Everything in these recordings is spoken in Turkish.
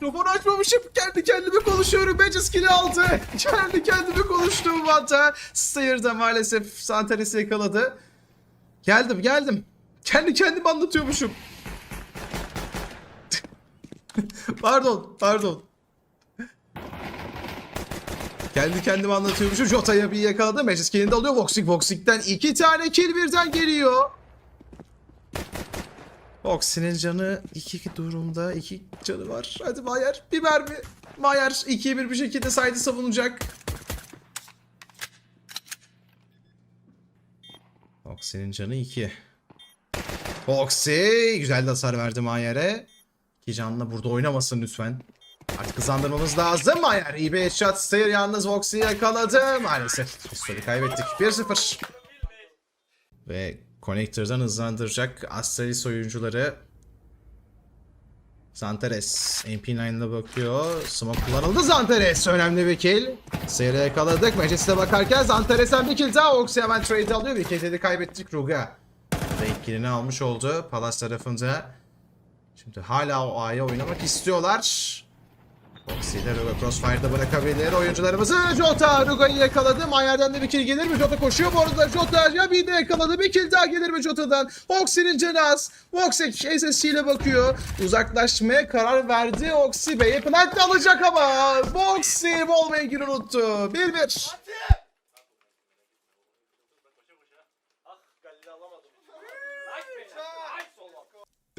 Mikrofonu açmamışım. Kendi kendime konuşuyorum. Magic kill'i aldı. Kendi kendime konuştuğum vanta. Stayer'da maalesef Santares'i yakaladı. Geldim geldim. Kendi kendime anlatıyormuşum. pardon pardon. Kendi kendime anlatıyormuşum. Jota'ya bir yakaladı. Magic kill'ini de alıyor. Voxic Voxic'ten iki tane kill birden geliyor. Oxy'nin canı 2 durumda. 2 canı var. Hadi Mayer bir mermi. Mayer 2'ye 1 bir şekilde saydı savunacak. Oxy'nin canı 2. Oxy güzel de hasar verdi Mayer'e. İki canlı burada oynamasın lütfen. Artık hızlandırmamız lazım. Mayer iyi bir headshot. Stayer yalnız Voxy'yi yakaladı. Maalesef pistolü kaybettik. 1-0. Ve Connector'dan hızlandıracak Astralis oyuncuları. Zanteres MP9'la bakıyor. Smoke kullanıldı Zanteres. Önemli bir kill. Sayırı yakaladık. Majes'e bakarken Zanteres'ten bir kill daha. Oxy hemen trade alıyor. Bir kez de kaybettik Ruga. Ve ilk almış oldu Palace tarafında. Şimdi hala o A'ya oynamak istiyorlar. Oxy de Ruga Crossfire'da bırakabilir oyuncularımızı. Jota Ruga'yı yakaladı. Mayer'den de bir kill gelir mi? Jota koşuyor bu arada. Jota ya bir de yakaladı. Bir kill daha gelir mi Jota'dan? Oxy'nin canı az. Voxic SSC ile bakıyor. Uzaklaşmaya karar verdi. Oxy Bey'e plant alacak ama Voxy Wallbank'i unuttu. 1-1. Ah Galil'i alamadım.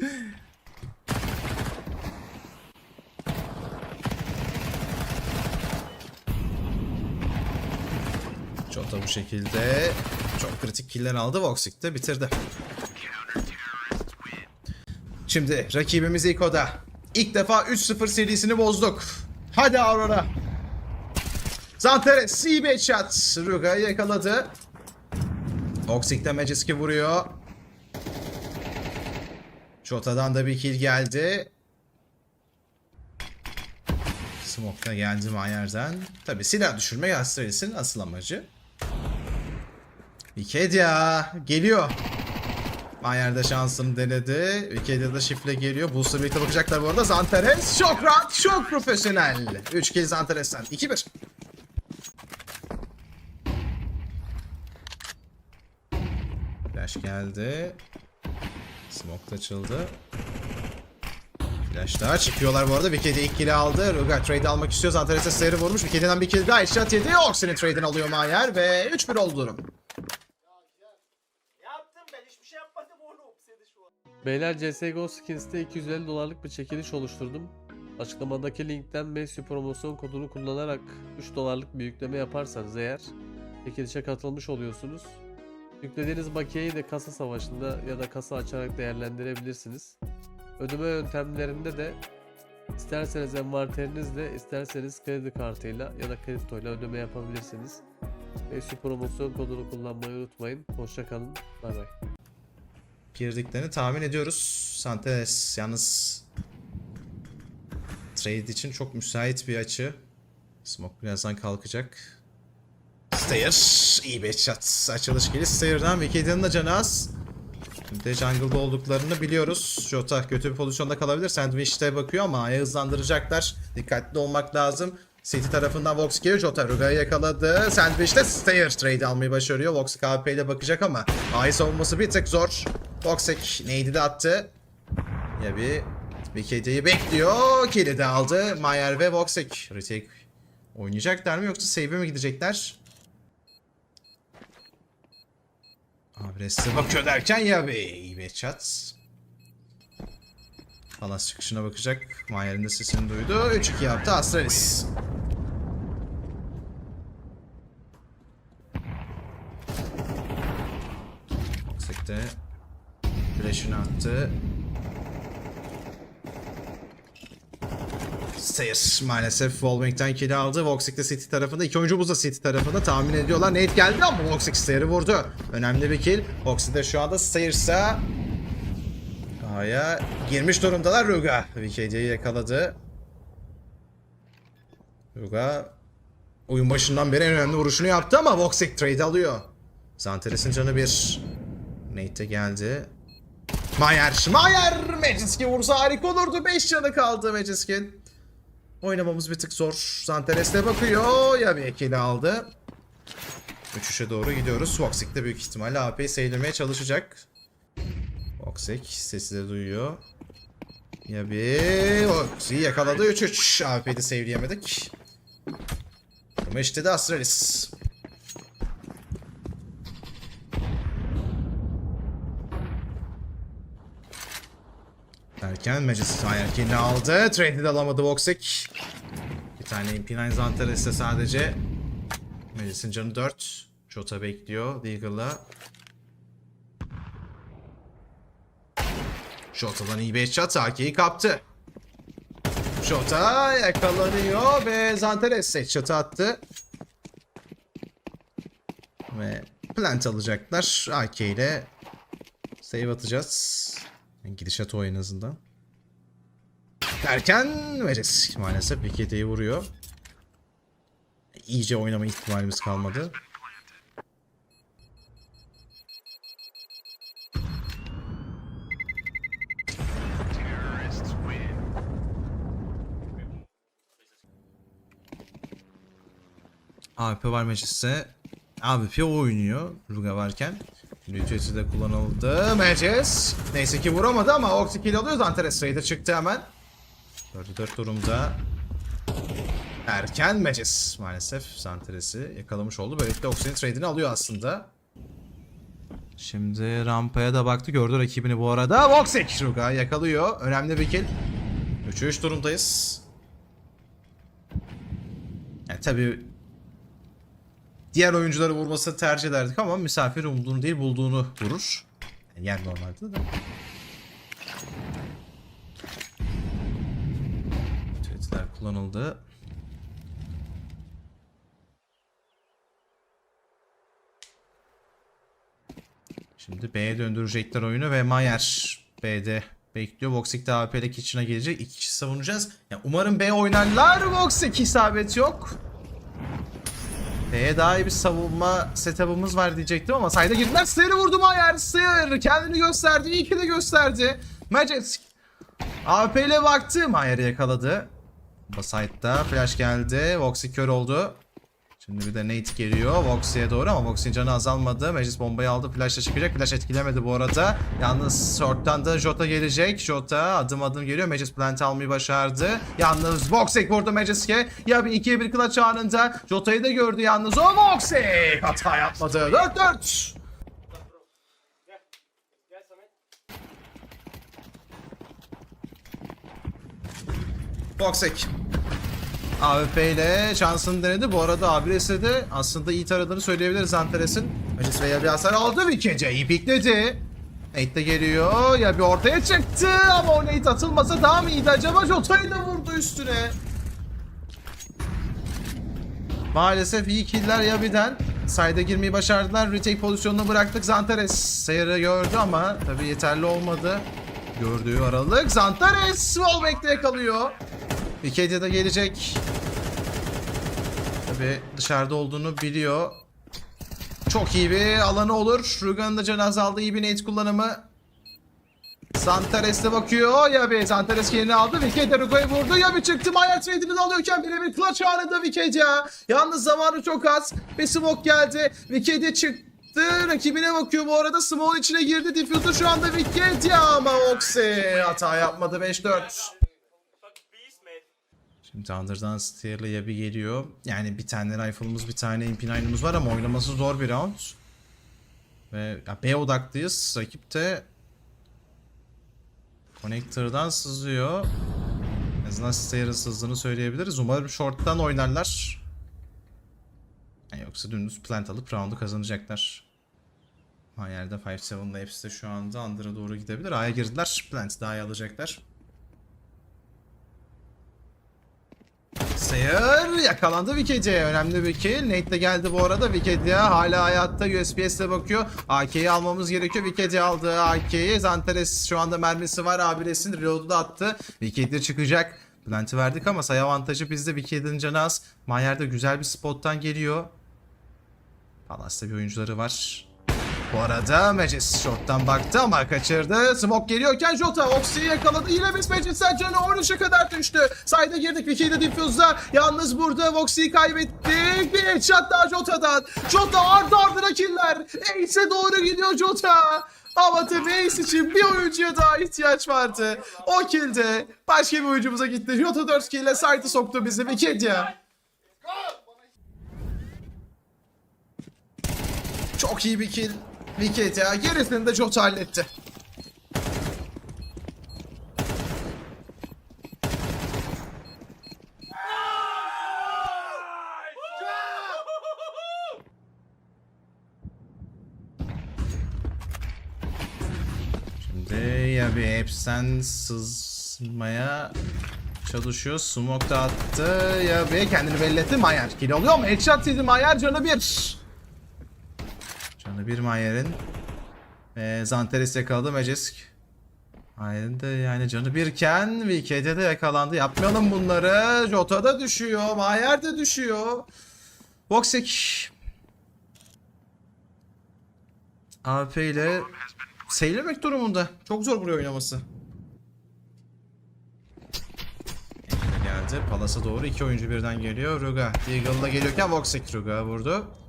Jota bu şekilde çok kritik killer aldı. Voxic de bitirdi. Şimdi rakibimiz Iko'da. İlk defa 3-0 serisini bozduk. Hadi Aurora. Zanteres iyi bir headshot. Ruga'yı yakaladı. Voxic de Magic'i vuruyor. Jota'dan da bir kill geldi. Smoke'da geldi Mayer'den. Tabi silah düşürmek Astralis'in asıl amacı. Wikidia geliyor. Mayer'de şansını denedi. Wikidia da şifle geliyor. Booster birlikte bakacaklar bu arada. Zanteres çok rahat, çok profesyonel. 3 kill Zanteres'ten. 2-1. Flash geldi. Smoke açıldı. Flash daha çıkıyorlar bu arada. Wickedy ilk kill'i aldı. Ruga trade almak istiyor. Zantares'e sayarı vurmuş. Wickedy'den bir kill daha. Headshot yedi. Oxy'nin trade'ini alıyor Mayer ve 3-1 oldu durum. Beyler CSGO Skins'te 250 dolarlık bir çekiliş oluşturdum. Açıklamadaki linkten Messi promosyon kodunu kullanarak 3 dolarlık bir yükleme yaparsanız eğer çekilişe katılmış oluyorsunuz. Yüklediğiniz bakiyeyi de kasa savaşında ya da kasa açarak değerlendirebilirsiniz. Ödeme yöntemlerinde de isterseniz envanterinizle isterseniz kredi kartıyla ya da kriptoyla ödeme yapabilirsiniz. Messi promosyon kodunu kullanmayı unutmayın. Hoşçakalın. Bay bay. Girdiklerini tahmin ediyoruz. Santares yalnız trade için çok müsait bir açı. Smoke birazdan kalkacak. Stayer iyi bir headshot. Açılış geliş Stayer'dan Wickedy'nin de canı az. Şimdi de jungle'da olduklarını biliyoruz. Jota kötü bir pozisyonda kalabilir. Sandwich'te bakıyor ama A'ya hızlandıracaklar. Dikkatli olmak lazım. City tarafından Vox geliyor. Jota Ruga'yı yakaladı. Sandwich'te Stayer trade almayı başarıyor. Vox KP ile bakacak ama A'yı savunması bir tık zor. Voxek neydi de attı. Ya bir Wickedy'yi bekliyor. Kill'i de aldı. Mayer ve Voxek. Retake oynayacaklar mı yoksa save'e mi gidecekler? Abi Reste bakıyor derken ya be iyi bir chat. Palas çıkışına bakacak. Mayer'in de sesini duydu. 3-2 yaptı Astralis. Yüksekte flash'ını attı. Sayers maalesef Wallbank'ten kill aldı. Voxic de City tarafında. İki oyuncumuz da City tarafında. Tahmin ediyorlar. Nate geldi ama Voxic Sayer'ı vurdu. Önemli bir kill. Voxic de şu anda Sayers'a A'ya girmiş durumdalar Ruga. Wikedia'yı yakaladı. Ruga oyun başından beri en önemli vuruşunu yaptı ama Voxic trade alıyor. Zanteres'in canı bir. Nate de geldi. Mayer, Mayer! Magisk'in vursa harika olurdu. 5 canı kaldı Magisk'in. Oynamamız bir tık zor. Zanteres'te bakıyor. Ya bir ikili aldı. Uçuşa doğru gidiyoruz. Voxic de büyük ihtimalle AP'yi sevdirmeye çalışacak. Voxic sesi de duyuyor. Ya bir Voxic'i yakaladı 3-3. AP'yi de sevdiremedik. Ama işte de Astralis. Derken Majesty erkeğini aldı. Trade'i de alamadı Voxic. Bir tane MP9 Zantares'te sadece. Majesty'nin canı 4. Jota bekliyor Deagle'la. Jota'dan iyi bir shot. AK'yi kaptı. Jota yakalanıyor ve Zantares headshot attı. Ve plant alacaklar. AK ile save atacağız. Gidişat o en azından. Derken Veres maalesef Vikete'yi vuruyor. İyice oynama ihtimalimiz kalmadı. AWP var Magis'te. AWP oynuyor Ruga varken. Lütfesi de kullanıldı. Magis. Neyse ki vuramadı ama Oxy kill alıyor. Zanteres sayıda çıktı hemen. 4'e 4 durumda. Erken Magis maalesef Zanteres'i yakalamış oldu. Böylelikle Oxy'nin trade'ini alıyor aslında. Şimdi rampaya da baktı. Gördü rakibini bu arada. Voxic Ruga yakalıyor. Önemli bir kill. 3'e 3 durumdayız. Yani tabii diğer oyuncuları vurmasını tercih ederdik ama misafir umduğunu değil bulduğunu vurur. Yani yer normalde de. Tweetler kullanıldı. Şimdi B'ye döndürecekler oyunu ve Mayer B'de bekliyor. Voxic de AWP'de kitchen'a gelecek. İki kişi savunacağız. Ya umarım B oynarlar. Voxic isabet yok. B'ye daha iyi bir savunma setup'ımız var diyecektim ama sayda girdiler. Sıyır'ı vurdu Mayer. Sıyır kendini gösterdi. İyi ki de gösterdi. Magic. AWP ile baktı. Mayer'i yakaladı. Basite'da flash geldi. Voxy kör oldu. Şimdi bir de Nate geliyor Voxy'ye doğru ama Voxy'nin canı azalmadı. Meclis bombayı aldı. Flash'la çıkacak. Flash etkilemedi bu arada. Yalnız short'tan da Jota gelecek. Jota adım adım geliyor. Meclis plant almayı başardı. Yalnız Voxy vurdu Meclis'e. Ya bir 2'ye 1 clutch anında. Jota'yı da gördü yalnız. O Voxy hata yapmadı. 4-4. Gel. AWP ile şansını denedi. Bu arada Abres'e de aslında iyi taradığını söyleyebiliriz Antares'in. Meclis veya bir hasar aldı. Vikince iyi pikledi. Nate de geliyor. Ya bir ortaya çıktı ama o Nate atılmasa daha mı iyiydi acaba? Jota'yı da vurdu üstüne. Maalesef iyi killer Yabi'den. Sayda girmeyi başardılar. Retake pozisyonunu bıraktık. Zantares seyri gördü ama tabii yeterli olmadı. Gördüğü aralık. Zantares wallback'te yakalıyor. Wikipedia da gelecek. Tabi dışarıda olduğunu biliyor. Çok iyi bir alanı olur. Rugan'ın da canı azaldı. İyi bir nade kullanımı. Zantares de bakıyor. Ya bir Zantares yerini aldı. Wikipedia Rugo'yu vurdu. Ya bir çıktı. Maya trade'ini de alıyorken birebir clutch anında Wikipedia. Yalnız zamanı çok az. Bir smoke geldi. Wikipedia çıktı. Rakibine bakıyor bu arada. Smoke'un içine girdi. Diffuser şu anda Wikipedia ama Oxy hata yapmadı 5-4. Şimdi Under'dan Steer'la Yabi geliyor. Yani bir tane rifle'ımız bir tane MP9'ımız var ama oynaması zor bir round. Ve ya B odaklıyız. Rakip de Connector'dan sızıyor. En azından Steer'ın sızdığını söyleyebiliriz. Umarım short'tan oynarlar. Yani yoksa dümdüz plant alıp round'u kazanacaklar. Hayal'de 5-7'la hepsi de şu anda Under'a doğru gidebilir. A'ya girdiler. Plant daha alacaklar. Sayır yakalandı Wikidia. Önemli bir kill. Nate de geldi bu arada. Wikidia hala hayatta USPS'e bakıyor. AK'yi almamız gerekiyor. Wikidia aldı AK'yi. Zantares şu anda mermisi var. Abires'in reload'u da attı. Wikidia çıkacak. Plant'i verdik ama sayı avantajı bizde. Wikida'nın canı az. Mayer de güzel bir spottan geliyor. Palas'ta bir oyuncuları var. Bu arada Magis shot'tan baktı ama kaçırdı. Smoke geliyorken Jota Oxy'yi yakaladı. Yine biz Magis'ten canı 13'e kadar düştü. Sayda girdik. Vicky de diffuse'da. Yalnız burada Voxy'yi kaybettik. Bir headshot daha Jota'dan. Jota ardı ardına killer. Ace'e doğru gidiyor Jota. Ama tabii Ace için bir oyuncuya daha ihtiyaç vardı. O kill de başka bir oyuncumuza gitti. Jota 4 kill ile site'ı soktu bizi Wikidia. Çok iyi bir kill. Wikidia. Gerisini de Jota halletti. Şimdi ya bir hepsen sızmaya çalışıyor. Smoke da attı. Ya bir kendini belli etti. Mayer kill alıyor mu? Headshot yedi Mayer canı bir. Canı bir Mayer'in. Ve Zanteres yakaladı Magisk. Mayer'in de yani canı birken Vike'de de yakalandı. Yapmayalım bunları. Jota da düşüyor. Mayer de düşüyor. Voxic. AP ile seylemek durumunda. Çok zor buraya oynaması. Geldi. Palas'a doğru iki oyuncu birden geliyor. Ruga. Deagle'la geliyorken Voxic Ruga vurdu.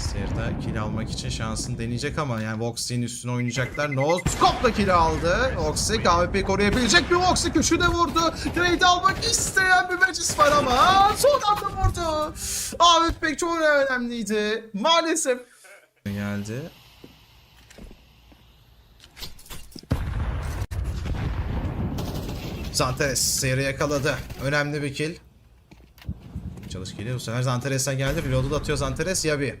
Serda kill almak için şansını deneyecek ama yani Voxic'in üstüne oynayacaklar. No scope'la kill aldı. Voxic AWP'yi koruyabilecek bir Voxic üçü de vurdu. Trade almak isteyen bir Magis var ama son anda vurdu. AWP çok önemliydi. Maalesef. Geldi. Zanteres seyri yakaladı. Önemli bir kill. Çalış geliyor. Bu sefer Zanteres'ten geldi. Reload'u da atıyor Zanteres. Yabi.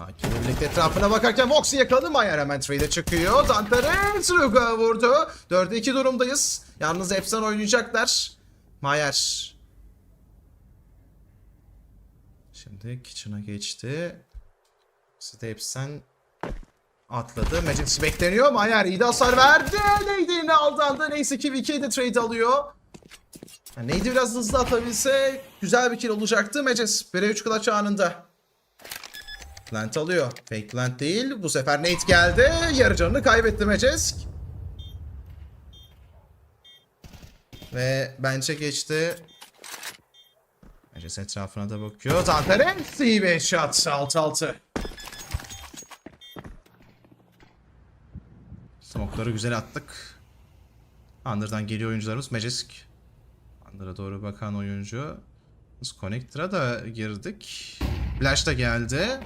Hakim birlikte etrafına bakarken Vox'u yakaladı. Mayer hemen trade'e çıkıyor. Zanteres Ruga vurdu. 4'e 2 durumdayız. Yalnız Efsan oynayacaklar. Mayer. Şimdi Kitchen'a geçti. Stepsen atladı. Magic bekleniyor. Mayer iyi de hasar verdi. Neydi yine aldandı. Neyse ki Vicky de trade alıyor. Yani neydi biraz hızlı atabilse güzel bir kill olacaktı. Mages 1'e 3 clutch anında. Plant alıyor. Fake plant değil. Bu sefer Nate geldi. Yarı canını kaybetti Mages. Ve bench'e geçti. Mages etrafına da bakıyor. İyi bir shot. 6-6. Smoke'ları güzel attık. Under'dan geliyor oyuncularımız. Magisk. Under'a doğru bakan oyuncu. Biz Connector'a da girdik. Flash da geldi.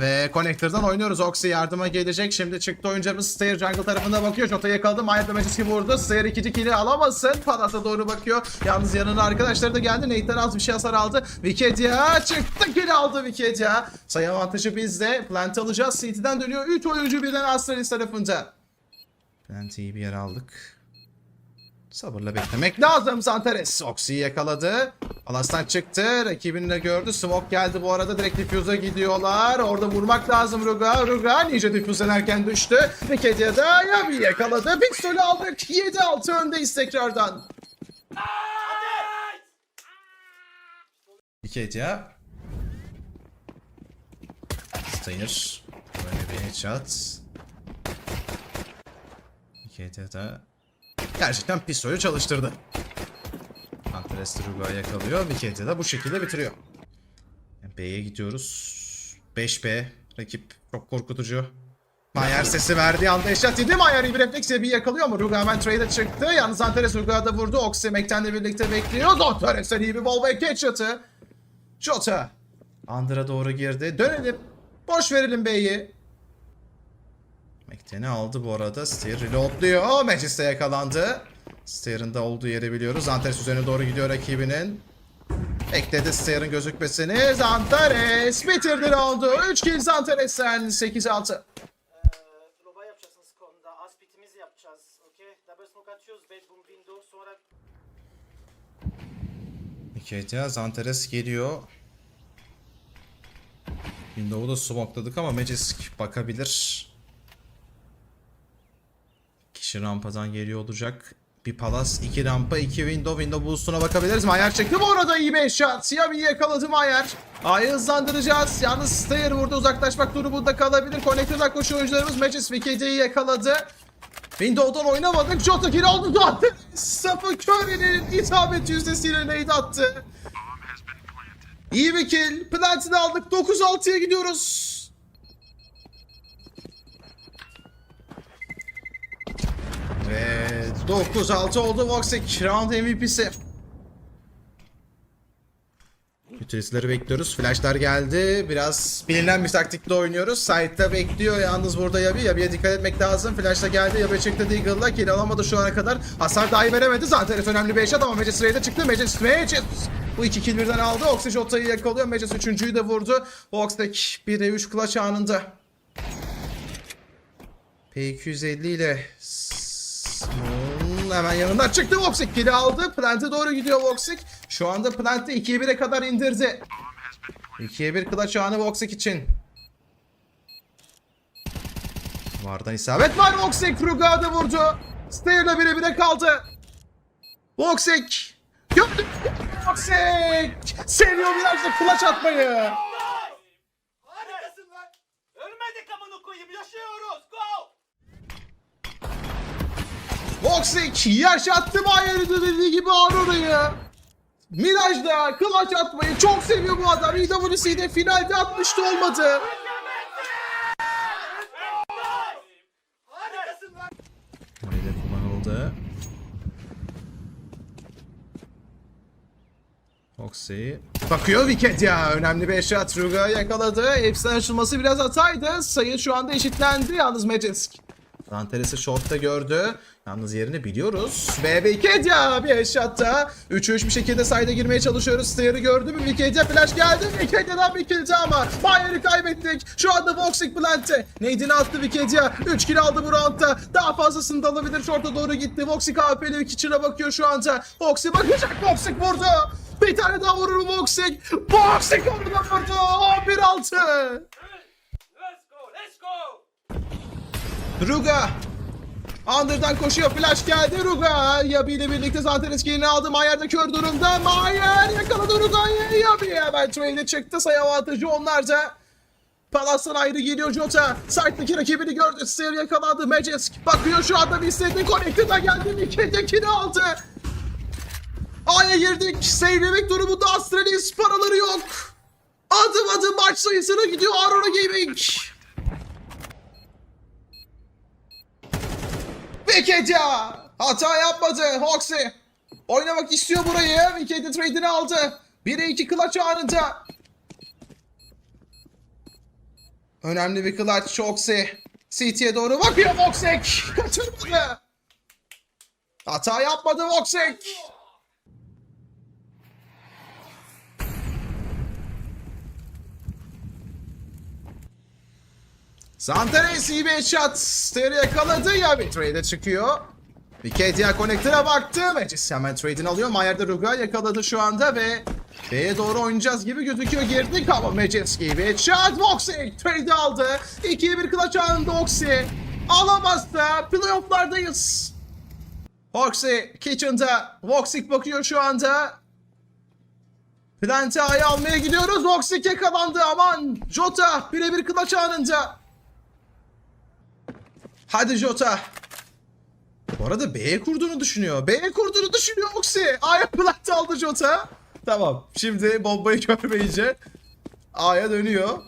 Ve Connector'dan oynuyoruz. Oxy yardıma gelecek. Şimdi çıktı oyuncumuz Stair jungle tarafına bakıyor. Jota yakaladı. Mayer'da Magisk'i vurdu. Stair ikinci kill'i alamasın. Palas'a doğru bakıyor. Yalnız yanına arkadaşları da geldi. Nate'den az bir şey hasar aldı. Wikidia çıktı. Kill aldı Wikidia. Sayı avantajı bizde. Plant alacağız. City'den dönüyor. 3 oyuncu birden Astralis tarafında. Plant'i iyi bir yer aldık. Sabırla beklemek lazım Zanteres. Oxy'yi yakaladı. Alastan çıktı. Rakibini de gördü. Smoke geldi bu arada. Direkt diffuse'a gidiyorlar. Orada vurmak lazım Ruga. Ruga Ninja diffuse'dan erken düştü. Wikidia da Yabi yakaladı. Pistolü aldık. 7-6 öndeyiz tekrardan. Wikidia. Stayer. Böyle bir headshot. Wikidia da gerçekten pistolü çalıştırdı. Antares Ruga'yı yakalıyor. Wikidia da bu şekilde bitiriyor. B'ye gidiyoruz. 5B. Rakip çok korkutucu. Mayer sesi verdiği anda eşat yedi. Mayer bir refleksle bir yakalıyor ama Ruga hemen trade'e çıktı. Yalnız Antares Ruga'da vurdu. Oxy Mekten'le birlikte bekliyor. Antares'ten iyi bir wallbang headshot'ı. Jota. Under'a doğru girdi. Dönelim. Boş verelim B'yi. Mekten'i aldı bu arada. Steer reloadluyor. Magis'te yakalandı. Steer'ın da olduğu yeri biliyoruz. Zantares üzerine doğru gidiyor rakibinin. Bekledi Steer'ın gözükmesini. Zantares bitirdi roundu. 3 kill Zantares'ten 8-6. Ee, Loba yapacaksınız konuda. Aspitimizi yapacağız. Okey. Double smoke atıyoruz. Bedroom window. Sonra Niketia Zantares geliyor. Window'u da smokeladık ama Magisk bakabilir. Kişi rampadan geliyor olacak. Bir palas, iki rampa, iki window. Window boost'una bakabiliriz. Mayer çıktı bu arada iyi bir shot. Siyah yakaladı Mayer. A'yı hızlandıracağız. Yalnız Stayer burada uzaklaşmak durumunda kalabilir. Konnektörden koşu oyuncularımız Matches VKD'yi yakaladı. Window'dan oynamadık. Jota kill oldu zaten. Stephen Curry'nin isabet yüzdesiyle nade attı. İyi bir kill. Plantini aldık. 9-6'ya gidiyoruz. Ve 9-6 oldu Voxic. Round MVP'si. Fütüristleri bekliyoruz. Flashlar geldi. Biraz bilinen bir taktikle oynuyoruz. Side'da bekliyor yalnız burada Yabi. Yabi'ye dikkat etmek lazım. Flash'la geldi. Yabi çıktı Deagle'la. Kill alamadı şu ana kadar. Hasar dahi veremedi. Zaten önemli bir eşat ama Mages Ray'de çıktı. Mages, Mages. Bu iki kill birden aldı. Oxy Jota'yı yakalıyor. Mages üçüncüyü de vurdu. Voxtek 1'e 3 clutch anında. P250 ile hemen yanından çıktı Voxic. Kill'i aldı. Plant'e doğru gidiyor Voxic. Şu anda Plant'ı 2'ye 1'e kadar indirdi. 2'ye 1 clutch anı Voxic için. Vardan isabet var Voxic. Kruga'da vurdu. Stayer'la bire bire kaldı. Voxic. Gördük. Voxic. Seviyor biraz da atmayı. Yaşattı Bayern'i de dediği gibi Aurora'yı. Miraj'da clutch atmayı çok seviyor bu adam. EWC'de finalde atmıştı olmadı. Öyle kullanıldı. Foxy. Bakıyor Wicked ya. Önemli bir shot. Ruga yakaladı. Hepsinin açılması biraz hataydı. Sayı şu anda eşitlendi. Yalnız Magic. Zanteres'i short'ta gördü. Yalnız yerini biliyoruz. Ve Wicked ya bir headshot'ta. 3'ü 3 bir şekilde side'a girmeye çalışıyoruz. Stayer'ı gördü mü? Wicked'e flash geldi. Wicked'den bir kill ama Bayer'i kaybettik. Şu anda Voxic Plant'e. Nade'ini attı Wicked ya. 3 kill aldı bu roundda. Daha fazlasını da alabilir. Short'a doğru gitti. Voxic AWP'li bir kitchen'a bakıyor şu anda. Voxic bakacak. Voxic vurdu. Bir tane daha vurur Voxic? Voxic orada vurdu. 11-6. Ruga. Under'dan koşuyor. Flash geldi Ruga. Yabi ile birlikte zaten eskini aldı. Mayer de kör durumda. Mayer yakaladı Ruga'yı. Yabi hemen trade'e çıktı. Sayı avantajı onlarda. Palas'tan ayrı geliyor Jota. Side'daki rakibini gördü. Stair yakaladı. Majesk bakıyor şu anda bir istediği Connected'a geldi. Wicket'tekini aldı. A'ya girdik. Save'lemek durumunda Astralis paraları yok. Adım adım maç sayısına gidiyor Aurora Gaming. Wicked ya. Hata yapmadı Hoxie. Oynamak istiyor burayı. Wicked'in trade'ini aldı. 1'e 2 clutch anında. Önemli bir clutch Hoxie. CT'ye doğru bakıyor Voxek. Kaçırmadı. Hata yapmadı Voxek. Zantares iyi bir headshot. Stereo yakaladı ya bir trade'e çıkıyor. Wikidia Connector'a baktı. Macis hemen trade'ini alıyor. Mayer de Ruga yakaladı şu anda ve B'ye doğru oynayacağız gibi gözüküyor. Girdik ama Macinski bir headshot. Voxy trade'i aldı. 2'ye 1 clutch anında Oxy. Alamazsa playofflardayız. Oxy Kitchen'da. Voxic bakıyor şu anda. Plante almaya gidiyoruz. Voxic yakalandı aman. Jota birebir clutch anında. Hadi Jota. Bu arada B'ye kurduğunu düşünüyor. B'ye kurduğunu düşünüyor Oxy. A'ya plant aldı Jota. Tamam. Şimdi bombayı görmeyince A'ya dönüyor.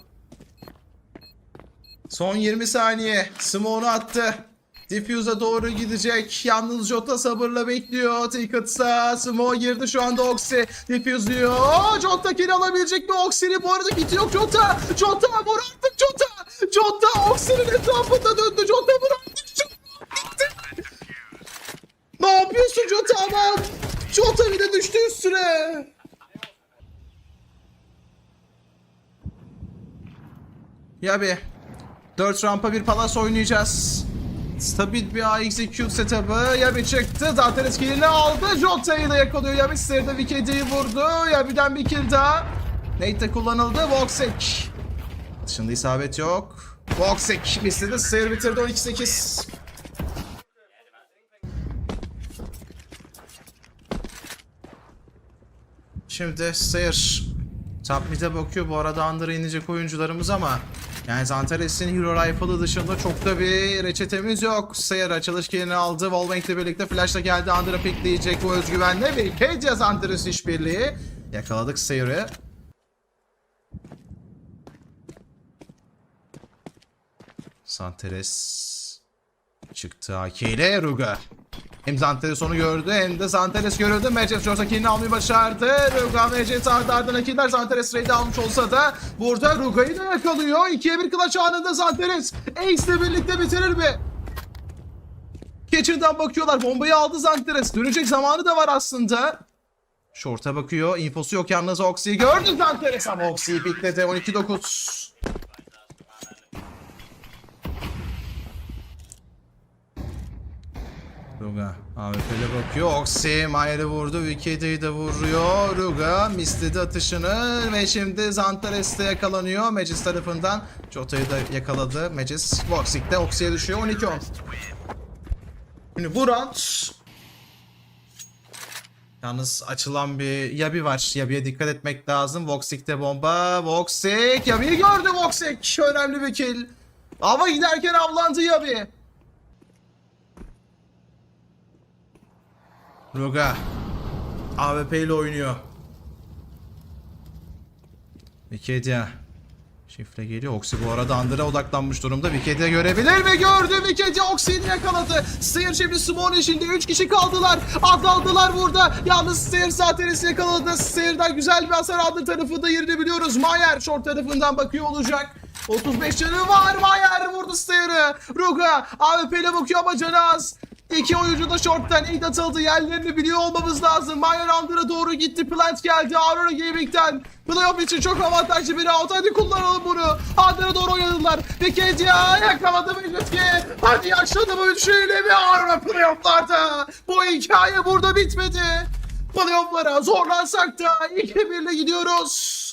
Son 20 saniye. Smoke'unu attı. Diffuse'a doğru gidecek. Yalnız Jota sabırla bekliyor. Ticket'sa Smoke girdi şu anda Oxy. Diffuse diyor. Jota kill alabilecek mi Oxy'nin? Bu arada kiti yok Jota. Jota vur artık Jota. Jota Oxy'nin etrafında döndü. Jota. Jota gitti. Ne yapıyorsun Jota aman? Jota bir de düştü üstüne. Ya be. 4 rampa bir palas oynayacağız. Stabil bir A execute setup'ı. Yabi çıktı. Zaten eskilini aldı. Jota'yı da yakalıyor. Yabi sırada Wicked'i vurdu. Yabi'den bir kill daha. Nate kullanıldı. Voxic. Dışında isabet yok. Box ekip istedi. Sıyır bitirdi 12-8. Şimdi Sıyır top mid'e bakıyor. Bu arada Under'a inecek oyuncularımız ama yani Zantares'in Hero Rifle'ı dışında çok da bir reçetemiz yok. Sıyır açılış kilini aldı. Wallbank'le birlikte flash'la geldi. Under'a pikleyecek bu özgüvenle ve Cadia Zantares işbirliği. Yakaladık Sıyır'ı. Zantares çıktı AK ile Ruga. Hem Zantares onu gördü hem de Zantares görüldü. Mercedes Jones'a kilini almayı başardı. Ruga Mercedes ardı ardına killer. Zantares raid'i almış olsa da burada Ruga'yı da yakalıyor. 2'ye 1 clutch anında Zantares Ace ile birlikte bitirir mi? Kitchen'dan bakıyorlar. Bombayı aldı Zantares. Dönecek zamanı da var aslında. Short'a bakıyor. Infosu yok yalnız Oxy'yi gördü Zantares ama Oxy'yi pikledi. 12-9. Ruga AWP'le bakıyor. Oxy Mayer'i vurdu. Wicked'i de vuruyor. Ruga misledi atışını ve şimdi Zantares de yakalanıyor. Magis tarafından. Jota'yı da yakaladı. Magis Voxic'te Oxy'ye düşüyor. 12-10. Şimdi bu Yalnız açılan bir Yabi var. Yabi'ye dikkat etmek lazım. Voxic'te bomba. Voxic. Yabi'yi gördü Voxic. Önemli bir kill. Ama giderken avlandı Yabi. Ruga. AWP ile oynuyor. Wikidia. Şifre geliyor. Oxy bu arada Under'a odaklanmış durumda. Wikidia görebilir mi? Gördü. Wikidia Oxy'yi yakaladı. Steer şimdi Small içinde 3 kişi kaldılar. Azaldılar burada. Yalnız Steer zaten yakaladı. Steer'den güzel bir hasar Under tarafında yerini biliyoruz. Mayer short tarafından bakıyor olacak. 35 canı var. Mayer vurdu Steer'ı. Ruga AWP ile bakıyor ama canı az. İki oyuncu da short'tan ilk atıldı. Yerlerini biliyor olmamız lazım. Mayer Under'a doğru gitti. Plant geldi. Aurora Gaming'den. Playoff için çok avantajlı bir out. Hadi kullanalım bunu. Under'a doğru oynadılar. Ve Kedia yakaladı Meclitki. Hadi yaşladı bu üçlüyle ve Aurora playoff'larda. Bu hikaye burada bitmedi. Playoff'lara zorlansak da 2-1'le gidiyoruz.